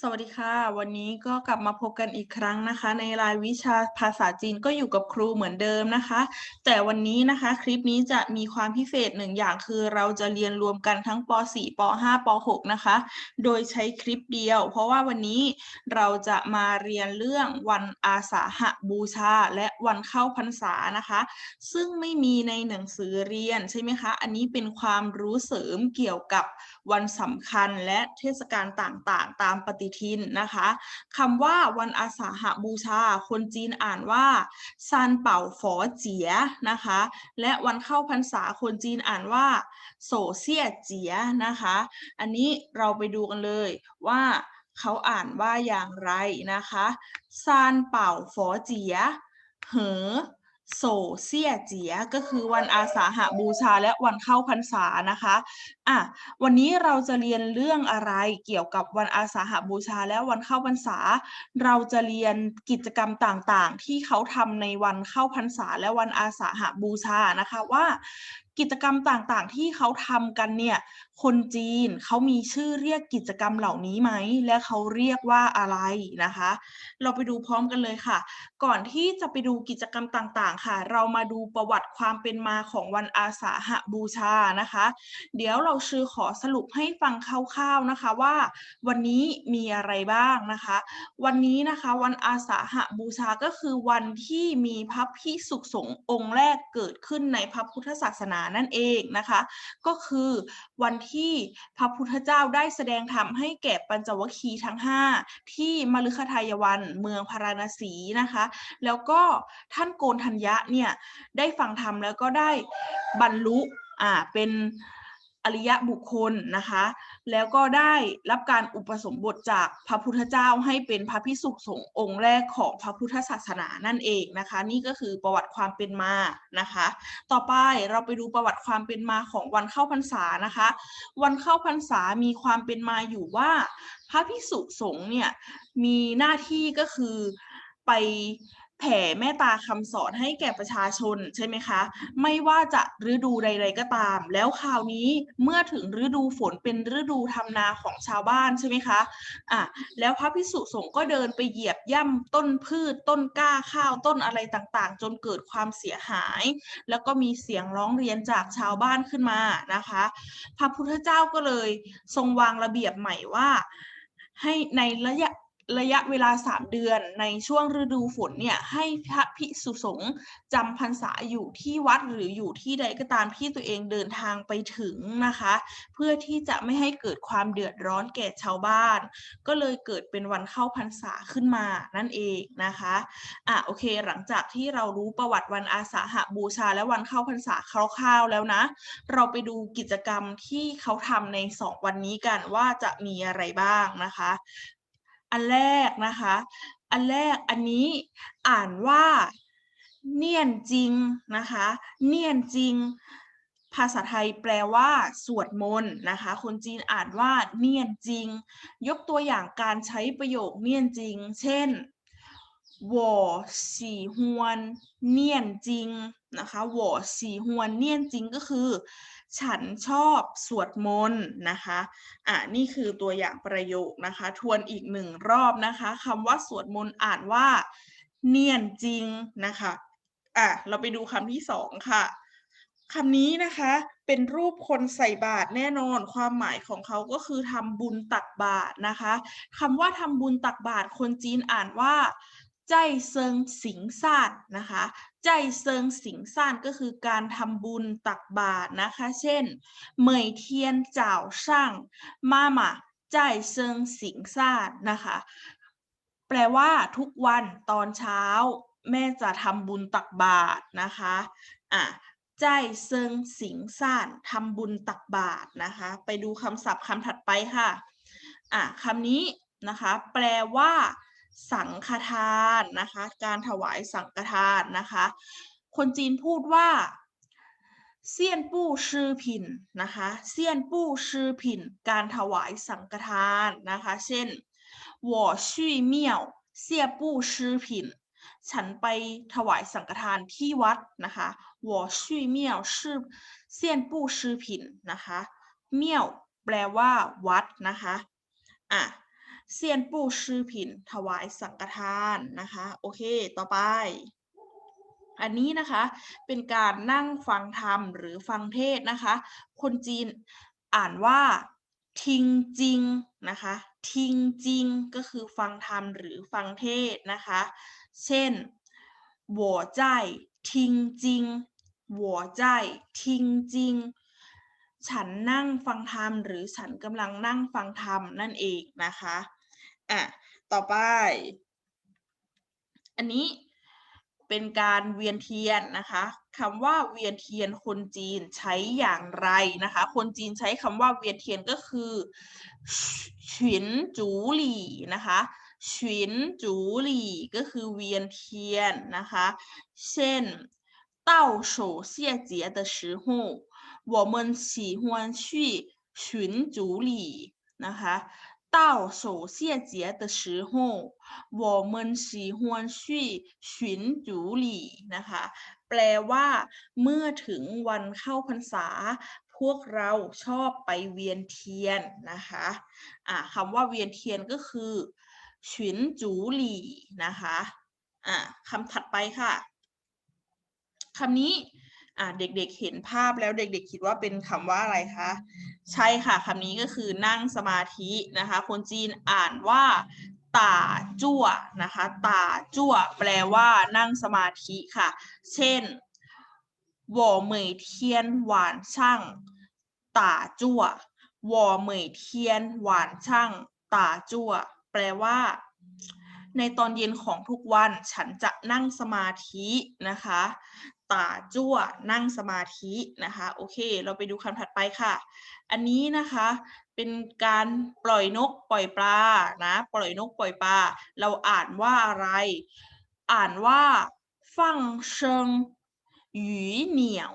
สวัสดีค่ะ วันนี้ก็กลับมาพบกันอีกครั้งนะคะ ในรายวิชาภาษาจีนก็อยู่กับครูเหมือนเดิมนะคะ แต่วันนี้นะคะคลิปนี้จะมีความพิเศษหนึ่งอย่างคือเราจะเรียนรวมกันทั้งป .4 ป .5 ป .6 นะคะ โดยใช้คลิปเดียว เพราะว่าวันนี้เราจะมาเรียนเรื่องวันอาสาหะบูชา และวันเข้าพรรษานะคะ ซึ่งไม่มีในหนังสือเรียนใช่ไหมคะอันนี้เป็นความรู้เสริมเกี่ยวกับวันสำคัญและเทศกาลต่างๆ ตามปฏิทินนะคะคำว่าวันอาสาหบูชา คนจีนอ่านว่าซานเป่าฝอเจียนะคะ และวันเข้าพรรษาคนจีนอ่านว่าโสเซียเจียนะคะ อันนี้เราไปดูกันเลยว่าเขาอ่านว่าอย่างไรนะคะซานเป่าฝอเจีย เหอ โซเซียเจียก็คือวันอาสาหบูชาและวันเข้าพรรษานะคะอะวันนี้เราจะเรียนเรื่องอะไรเกี่ยวกับวันอาสาหบูชาและวันเข้าพรรษา เราจะเรียนกิจกรรมต่างๆ ที่เขาทำในวันเข้าพรรษาและวันอาสาหบูชานะคะว่า กิจกรรมต่างๆ ที่เขาทำกันเนี่ย คนจีนเขามีชื่อเรียกกิจกรรมเหล่านี้ไหม และเขาเรียกว่าอะไรนะคะ เราไปดูพร้อมกันเลยค่ะ ก่อนที่จะไปดูกิจกรรมต่างๆ ค่ะ เรามาดูประวัติความเป็นมาของวันอาสาหบูชานะคะ เดี๋ยวเราชื่อขอสรุปให้ฟังคร่าวๆนะคะว่า วันนี้มีอะไรบ้างนะคะ วันนี้นะคะวันอาสาหบูชาก็คือวันที่มีพระพิสุสงฆ์องค์แรกเกิดขึ้นในพระพุทธศาสนานั่นเองนะคะ ก็คือวันที่พระพุทธเจ้าได้แสดงธรรมให้แก่ปัญจวัคคีย์ทั้ง 5 ที่มฤคทายวันเมืองพาราณสีนะคะ แล้วก็ท่านโกนทัญญะเนี่ยได้ฟังธรรมแล้วก็ได้บรรลุอ่าเป็น อริยบุคคลนะคะ แล้วก็ได้รับการอุปสมบทจากพระพุทธเจ้าให้เป็นพระพิสุสงฆ์องค์แรกของพระพุทธศาสนานั่นเองนะคะ นี่ก็คือประวัติความเป็นมานะคะ ต่อไปเราไปดูประวัติความเป็นมาของวันเข้าพรรษานะคะ วันเข้าพรรษามีความเป็นมาอยู่ว่า พระพิสุสงฆ์เนี่ยมีหน้าที่ก็คือไป แผ่เมตตาคำสอนให้แก่ประชาชนใช่ไหมคะ ไม่ว่าจะฤดูใด ๆ ก็ตาม แล้วคราวนี้เมื่อถึงฤดูฝนเป็นฤดูทำนาของชาวบ้านใช่ไหมคะอะแล้วพระพิสุสงฆ์ก็เดินไปเหยียบย่ำต้นพืช ต้นกล้าข้าวต้นอะไรต่างๆ จนเกิดความเสียหาย แล้วก็มีเสียงร้องเรียนจากชาวบ้านขึ้นมานะคะ พระพุทธเจ้าก็เลยทรงวางระเบียบใหม่ว่าให้ในระยะ ระยะเวลา 3 เดือนในช่วงฤดูฝนเนี่ยให้พระภิกษุสงฆ์จำพรรษาอยู่ที่วัดหรืออยู่ที่ใดก็ตามที่ตัวเองเดินทางไปถึงนะคะ เพื่อที่จะไม่ให้เกิดความเดือดร้อนแก่ชาวบ้าน ก็เลยเกิดเป็นวันเข้าพรรษาขึ้นมานั่นเองนะคะอะโอเค หลังจากที่เรารู้ประวัติวันอาสาหบูชาและวันเข้าพรรษาคร่าวๆแล้วนะ เราไปดูกิจกรรมที่เขาทำใน 2 วันนี้กันว่าจะมีอะไรบ้างนะคะ อันแรกนะคะ อันแรกอันนี้อ่านว่าเนียนจริงนะคะ เนียนจริง ภาษาไทยแปลว่า สวดมนต์นะคะ คนจีนอ่านว่าเนียนจริง ยกตัวอย่างการใช้ประโยคเนียนจริง เช่น วอสี่หวนเนียนจริงนะคะวอสี่หวนเนียนจริงก็คือ ฉันชอบสวดมนต์นะคะอะนี่คือตัวอย่างประโยคนะคะ ทวนอีกหนึ่งรอบนะคะคำว่าสวดมนต์อ่านว่า เนียนจริงนะคะอะเราไปดูคำที่สองค่ะคำนี้นะคะเป็นรูปคนใส่บาตรแน่นอนความหมายของเขาก็คือทำบุญตักบาตรนะคะคำว่าทำบุญตักบาตรคนจีนอ่านว่า ใจเซิงสิงซานนะคะ ใจเซิงสิงซานก็คือการทำบุญตักบาตรนะคะ เช่นเหมยเทียนเจ้าช่างมาหมาใจเซิงสิงซานนะคะ แปลว่าทุกวันตอนเช้า แม่จะทำบุญตักบาตรนะคะอะใจเซิงสิงซานทำบุญตักบาตรนะคะ ไปดูคำศัพท์คำถัดไปค่ะอะคำนี้นะคะ แปลว่า สังฆทานนะคะ การถวายสังฆทานนะคะ คนจีนพูดว่าเซียนปู้ชื่อผินนะคะเซียนปู้ชื่อผินการถวายสังฆทานนะคะ เช่น我去庙เซียปู้ชื่อผินฉันไปถวายสังฆทานที่วัดนะคะ我去庙是เซียนปู้ชื่อผินนะคะเมี่ยวแปลว่าวัดนะคะอ่ะ เซียนปู้ชื่อผินถวายสังฆทานนะคะ โอเค ต่อไป อันนี้นะคะเป็นการนั่งฟังธรรมหรือฟังเทศนะคะ คนจีนอ่านว่าทิงจริงนะคะ ทิงจริงก็คือฟังธรรมหรือฟังเทศนะคะ เช่นหัวใจทิงจริงหัวใจทิงจริง ฉันนั่งฟังธรรมหรือฉันกำลังนั่งฟังธรรมนั่นเองนะคะอ่ะต่อไป อันนี้เป็นการเวียนเทียนนะคะคำว่าเวียนเทียนคนจีนใช้อย่างไรนะคะ คนจีนใช้คำว่าเวียนเทียนก็คือฉินจูหลี่นะคะฉินจูหลี่ก็คือเวียนเทียนนะคะเช่น倒手谢节的时候 我们喜欢去寻主里นะคะ到手谢节的时候我们喜欢去寻主里นะคะ แปลว่า เมื่อถึงวันเข้าพรรษา พวกเราชอบไปเวียนเทียนนะคะอ่าคำว่าเวียนเทียนก็คือฉินจูหลี่นะคะอ่าคำถัดไปค่ะคำนี้อ่า เด็กๆเห็นภาพแล้วเด็กๆคิดว่าเป็นคำว่าอะไรคะ ใช่ค่ะคำนี้ก็คือนั่งสมาธินะคะ คนจีนอ่านว่าตาจั่วนะคะตาจั่วแปลว่านั่งสมาธิค่ะ เช่นวอเหมยเทียนหวานช่างตาจั่ววอเหมยเทียนหวานช่างตาจั่วแปลว่า ในตอนเย็นของทุกวันฉันจะนั่งสมาธินะคะ ตาจั่วนั่งสมาธินะคะ โอเค เราไปดูคำถัดไปค่ะ อันนี้นะคะเป็นการปล่อยนกปล่อยปลานะปล่อยนกปล่อยปลาเราอ่านว่าอะไร อ่านว่าฟังเชิงหยีเหนียว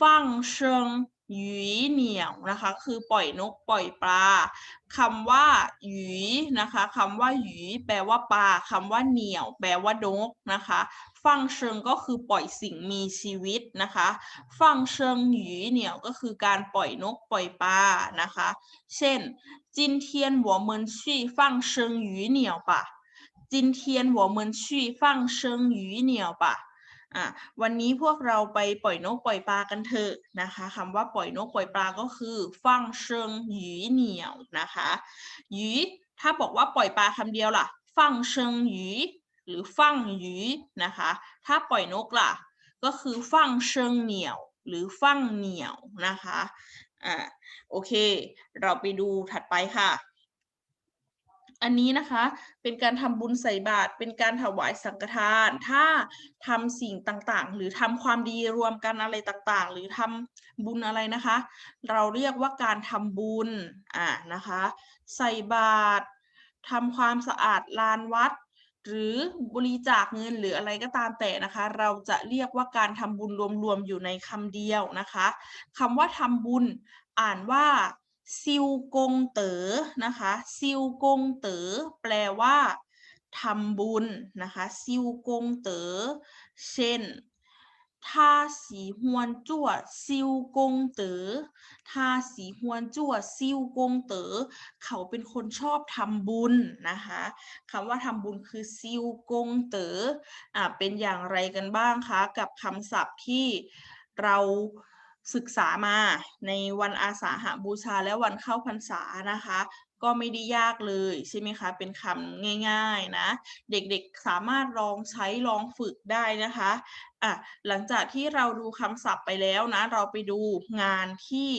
ฟังเชิงหยีเหนียวนะคะ คือปล่อยนกปล่อยปลาคำว่าหยีนะคะคำว่าหยีแปลว่าปลาคำว่าเหนียว แปลว่านกนะคะ ฟังเชิงก็คือปล่อยสิ่งมีชีวิตนะคะฟังเชิงหยีเหนี่ยวก็คือการปล่อยนกปล่อยปลานะคะ เช่น今天我们去放生鱼鸟吧今天我们去放生鱼鸟吧วันอะวันนี้พวกเราไปปล่อยนกปล่อยปลากันเถอะนะคะคำว่าปล่อยนกปล่อยปลาก็คือฟังเชิงหยีเหนี่ยวนะคะหยีถ้าบอกว่าปล่อยปลาคำเดียวล่ะฟังเชิงหยี หรือฟั่งหยีนะคะ ถ้าปล่อยนกล่ะ ก็คือฟั่งเชิงเหนียว หรือฟั่งเหนียวนะคะ อ่า โอเค เราไปดูถัดไปค่ะ อันนี้นะคะ เป็นการทำบุญใส่บาตร เป็นการถวายสังฆทาน ถ้าทำสิ่งต่างๆ หรือทำความดีรวมกันอะไรต่างๆ หรือทำบุญอะไรนะคะ เราเรียกว่าการทำบุญ อ่า นะคะ ใส่บาตรทำความสะอาดลานวัด หรือบริจาคเงินหรืออะไรก็ตามแต่นะคะ เราจะเรียกว่าการทำบุญรวมๆอยู่ในคำเดียวนะคะคำว่าทำบุญอ่านว่าซิวกงเต๋อนะคะซิวกงเต๋อแปลว่าทำบุญนะคะซิวกงเต๋อเช่น 他喜欢做ซิวกงเต๋อ他喜欢做ซิวกงเต๋อเขาเป็นคนชอบทำบุญนะคะคำว่าทำบุญคือซิวกงเต๋ออ่าเป็นอย่างไรกันบ้างคะกับคำศัพท์ที่เราศึกษามาในวันอาสาหาบูชาและวันเข้าพรรษานะคะก็ไม่ได้ยากเลยใช่ไหมคะ เป็นคำง่ายๆนะ เด็กๆสามารถลองใช้ลองฝึกได้นะคะ อะหลังจากที่เราดูคำศัพท์ไปแล้วนะ เราไปดูงานที่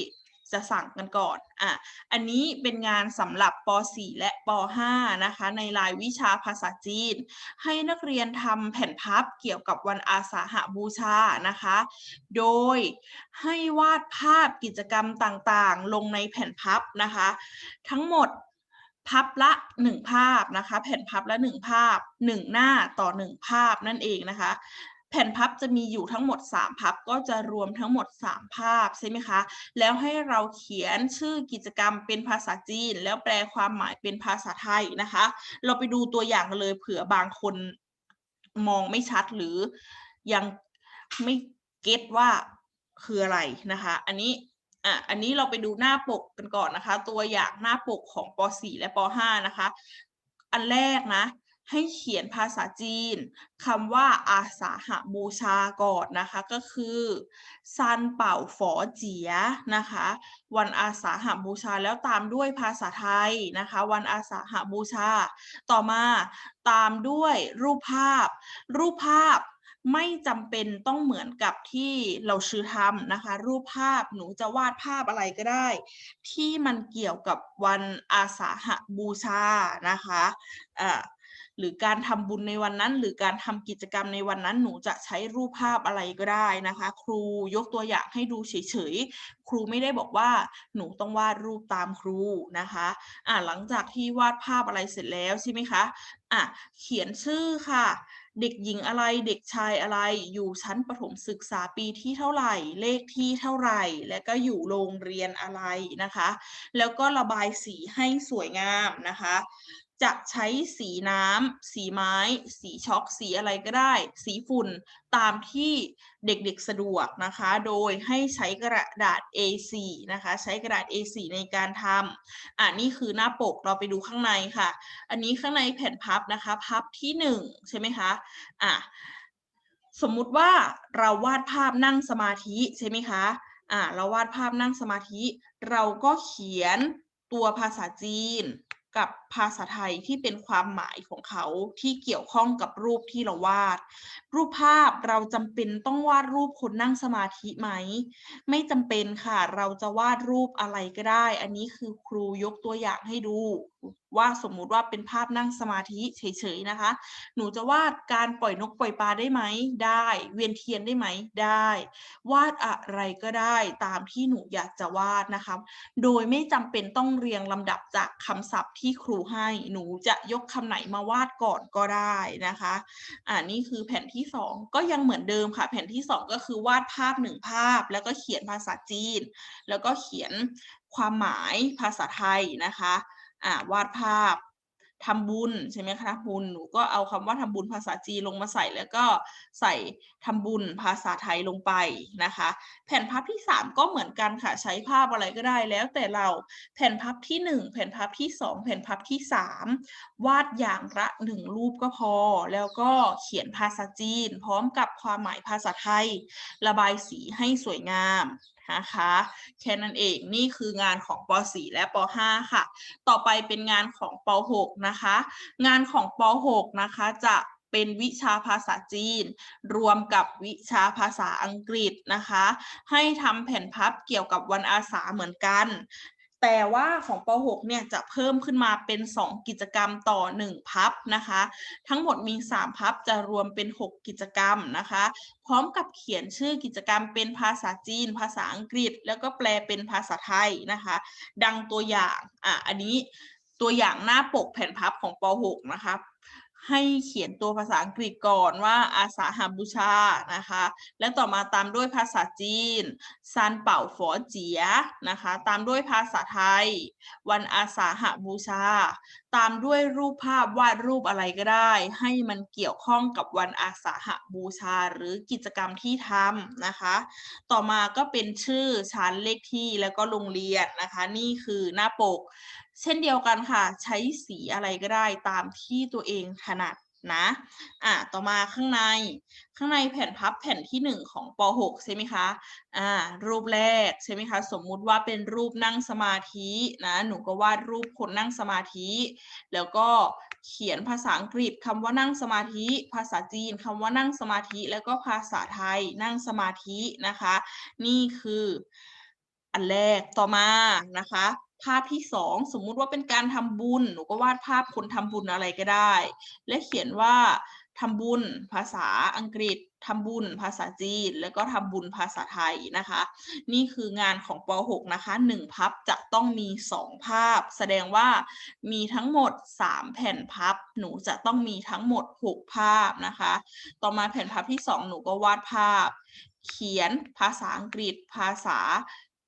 จะสั่งกันก่อน อะ อันนี้เป็นงานสำหรับป .4 และป .5 นะคะ ในรายวิชาภาษาจีน ให้นักเรียนทำแผ่นพับเกี่ยวกับวันอาสาหบูชานะคะ โดยให้วาดภาพกิจกรรมต่างๆ ลงในแผ่นพับนะคะ ทั้งหมดพับละ 1 ภาพนะคะ แผ่นพับละ 1 ภาพ 1 หน้าต่อ 1 ภาพนั่นเองนะคะ แผ่นพับจะมีอยู่ทั้งหมด 3 พับ ก็จะรวมทั้งหมด 3 ภาพใช่ไหมคะ แล้วให้เราเขียนชื่อกิจกรรมเป็นภาษาจีน แล้วแปลความหมายเป็นภาษาไทยนะคะ เราไปดูตัวอย่างกันเลยเผื่อบางคนมองไม่ชัดหรือยังไม่เก็ตว่าคืออะไรนะคะ อันนี้อะอันนี้เราไปดูหน้าปกกันก่อนนะคะ ตัวอย่างหน้าปกของป .4 และป .5 นะคะ อันแรกนะ ให้เขียนภาษาจีนคำว่าอาสาหบูชาก่อนนะคะ ก็คือซันเป่าฝอเจียนะคะ วันอาสาหบูชาแล้วตามด้วยภาษาไทยนะคะ วันอาสาหบูชา ต่อมาตามด้วยรูปภาพ รูปภาพไม่จำเป็นต้องเหมือนกับที่เราชื่อทำนะคะ รูปภาพหนูจะวาดภาพอะไรก็ได้ ที่มันเกี่ยวกับวันอาสาหบูชานะคะอ่า หรือการทำบุญในวันนั้น หรือการทำกิจกรรมในวันนั้น หนูจะใช้รูปภาพอะไรก็ได้นะคะ ครูยกตัวอย่างให้ดูเฉยๆ ครูไม่ได้บอกว่าหนูต้องวาดรูปตามครูนะคะอ่าหลังจากที่วาดภาพอะไรเสร็จแล้วใช่ไหมคะอะเขียนชื่อค่ะเด็กหญิงอะไรเด็กชายอะไรอยู่ชั้นประถมศึกษาปีที่เท่าไหร่ เลขที่เท่าไหร่ และก็อยู่โรงเรียนอะไรนะคะ แล้วก็ระบายสีให้สวยงามนะคะ จะใช้สีน้ำ สีไม้ สีช็อก สีอะไรก็ได้ สีฝุ่น ตามที่เด็กๆสะดวกนะคะ โดยให้ใช้กระดาษ A4 นะคะ ใช้กระดาษ A4 ในการทำอ่านี่คือหน้าปก เราไปดูข้างในค่ะ อันนี้ข้างในแผ่นพับนะคะ พับที่หนึ่งใช่ไหมคะ อะ สมมุติว่าเราวาดภาพนั่งสมาธิใช่ไหมคะ อ่าเราวาดภาพนั่งสมาธิ เราก็เขียนตัวภาษาจีนกับ ภาษาไทยที่เป็นความหมายของเขาที่เกี่ยวข้องกับรูปที่เราวาด รูปภาพเราจำเป็นต้องวาดรูปคนนั่งสมาธิไหม ไม่จำเป็นค่ะ เราจะวาดรูปอะไรก็ได้ อันนี้คือครูยกตัวอย่างให้ดู ว่าสมมุติว่าเป็นภาพนั่งสมาธิเฉยๆนะคะ หนูจะวาดการปล่อยนกปล่อยปลาได้ไหมได้ เวียนเทียนได้ไหมได้ วาดอะไรก็ได้ตามที่หนูอยากจะวาดนะคะ โดยไม่จำเป็นต้องเรียงลำดับจากคำศัพท์ที่ครูให้หนูจะยกคำไหนมาวาดก่อนก็ได้นะคะอ่านี่คือแผ่นที่สองก็ยังเหมือนเดิมค่ะ แผ่นที่สองก็คือวาดภาพหนึ่งภาพ แล้วก็เขียนภาษาจีน แล้วก็เขียนความหมายภาษาไทยนะคะอ่าวาดภาพ ทำบุญใช่ไหมคะบุญหนูก็เอาคำว่าทำบุญภาษาจีนลงมาใส่แล้วก็ใส่ทำบุญภาษาไทยลงไปนะคะ แผ่นพับที่ 3 ก็เหมือนกันค่ะใช้ภาพอะไรก็ได้แล้วแต่เราแผ่นพับที่ 1 แผ่นพับที่ 2 แผ่นพับที่ 3 วาดอย่างละหนึ่งรูปก็พอ แล้วก็เขียนภาษาจีน พร้อมกับความหมายภาษาไทย ระบายสีให้สวยงาม นะคะแค่นั้นเองนี่คืองานของป .4 และป .5 ค่ะ ต่อไปเป็นงานของป .6 นะคะ งานของป .6 นะคะจะเป็นวิชาภาษาจีน รวมกับวิชาภาษาอังกฤษนะคะ ให้ทำแผ่นพับเกี่ยวกับวันอาสาเหมือนกัน แต่ว่าของป .6 เนี่ยจะเพิ่มขึ้นมาเป็น 2 กิจกรรมต่อ 1 พับนะคะ ทั้งหมดมี 3 พับจะรวมเป็น 6 กิจกรรมนะคะ พร้อมกับเขียนชื่อกิจกรรมเป็นภาษาจีน ภาษาอังกฤษ แล้วก็แปลเป็นภาษาไทยนะคะ ดังตัวอย่างอะอันนี้ตัวอย่างหน้าปกแผ่นพับของป .6 นะคะ ให้เขียนตัวภาษาอังกฤษก่อนว่าอาสาหาบูชานะคะ และต่อมาตามด้วยภาษาจีนซันเป่าฝอเจียนะคะ ตามด้วยภาษาไทย วันอาสาหาบูชา ตามด้วยรูปภาพวาดรูปอะไรก็ได้ ให้มันเกี่ยวข้องกับวันอาสาหาบูชา หรือกิจกรรมที่ทำนะคะ ต่อมาก็เป็นชื่อชั้นเลขที่แล้วก็โรงเรียนนะคะ นี่คือหน้าปก เช่นเดียวกันค่ะ ใช้สีอะไรก็ได้ตามที่ตัวเองถนัดนะอะต่อมาข้างใน ข้างในแผ่นพับแผ่นที่ 1 ของป .6 ใช่ไหมคะ อ่า รูปแรกใช่ไหมคะ สมมุติว่าเป็นรูปนั่งสมาธินะ หนูก็วาดรูปคนนั่งสมาธิ แล้วก็เขียนภาษาอังกฤษคำว่านั่งสมาธิ ภาษาจีนคำว่านั่งสมาธิ แล้วก็ภาษาไทยนั่งสมาธินะคะ นี่คืออันแรกต่อมานะคะ ภาพที่สองสมมุติว่าเป็นการทำบุญหนูก็วาดภาพคนทำบุญอะไรก็ได้ และเขียนว่าทำบุญภาษาอังกฤษทำบุญภาษาจีน แล้วก็ทำบุญภาษาไทยนะคะ นี่คืองานของป .6 นะคะ1พับจะต้องมี 2 ภาพ แสดงว่ามีทั้งหมด 3 แผ่นพับ หนูจะต้องมีทั้งหมด 6 ภาพนะคะ ต่อมาแผ่นพับที่ 2 หนูก็วาดภาพ เขียนภาษาอังกฤษ ภาษา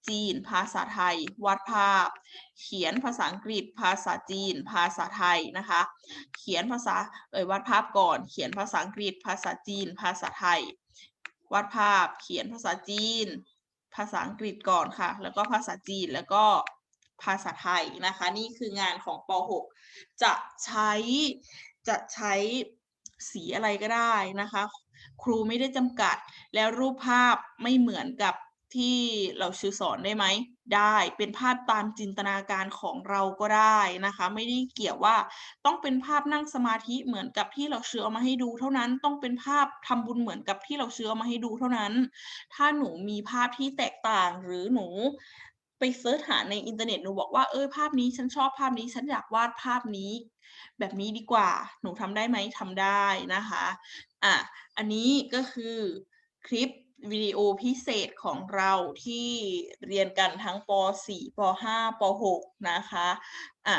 จีน ภาษาไทย วาดภาพ เขียนภาษาอังกฤษ ภาษาจีน ภาษาไทยนะคะ เขียนภาษาเอ่ยวาดภาพก่อน เขียนภาษาอังกฤษ ภาษาจีน ภาษาไทย วาดภาพ เขียนภาษาจีน ภาษาอังกฤษก่อนค่ะ แล้วก็ภาษาจีน แล้วก็ภาษาไทยนะคะ นี่คืองานของป .6 จะใช้จะใช้สีอะไรก็ได้นะคะ ครูไม่ได้จำกัด แล้วรูปภาพไม่เหมือนกับ ที่เราชื่อสอนได้ไหม ได้เป็นภาพตามจินตนาการของเราก็ได้นะคะ ไม่ได้เกี่ยวว่าต้องเป็นภาพนั่งสมาธิเหมือนกับที่เราเชื่อเอามาให้ดูเท่านั้น ต้องเป็นภาพทำบุญเหมือนกับที่เราเชื่อเอามาให้ดูเท่านั้น ถ้าหนูมีภาพที่แตกต่างหรือหนูไปเสิร์ชหาในอินเทอร์เน็ตหนูบอกว่าเออภาพนี้ฉันชอบภาพนี้ฉันอยากวาดภาพนี้ แบบนี้ดีกว่า หนูทำได้ไหมทำได้นะคะ อะ อันนี้ก็คือคลิป วิดีโอพิเศษของเราที่เรียนกันทั้งป .4 ป .5 ป .6 นะคะอะ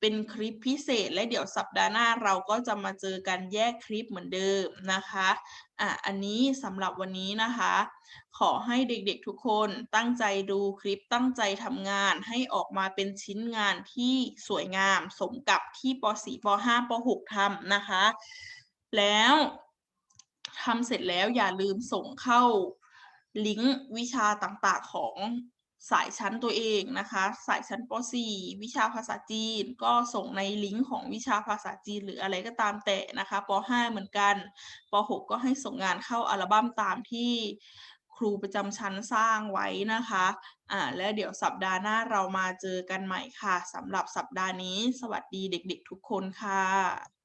เป็นคลิปพิเศษและเดี๋ยวสัปดาห์หน้าเราก็จะมาเจอกันแยกคลิปเหมือนเดิมนะคะอะอันนี้สำหรับวันนี้นะคะ ขอให้เด็กๆทุกคนตั้งใจดูคลิปตั้งใจทำงานให้ออกมาเป็นชิ้นงานที่สวยงาม สมกับที่ป .4 ป .5 ป .6 ทำนะคะ แล้ว ทำเสร็จแล้วอย่าลืมส่งเข้าลิงก์วิชาต่างๆของสายชั้นตัวเองนะคะ สายชั้นป .4 วิชาภาษาจีน ก็ส่งในลิงก์ของวิชาภาษาจีนหรืออะไรก็ตามแต่นะคะป .5 เหมือนกันป .6 ก็ให้ส่งงานเข้าอัลบั้มตามที่ครูประจำชั้นสร้างไว้นะคะอ่าและเดี๋ยวสัปดาห์หน้าเรามาเจอกันใหม่ค่ะสำหรับสัปดาห์นี้ สวัสดีเด็กๆทุกคนค่ะ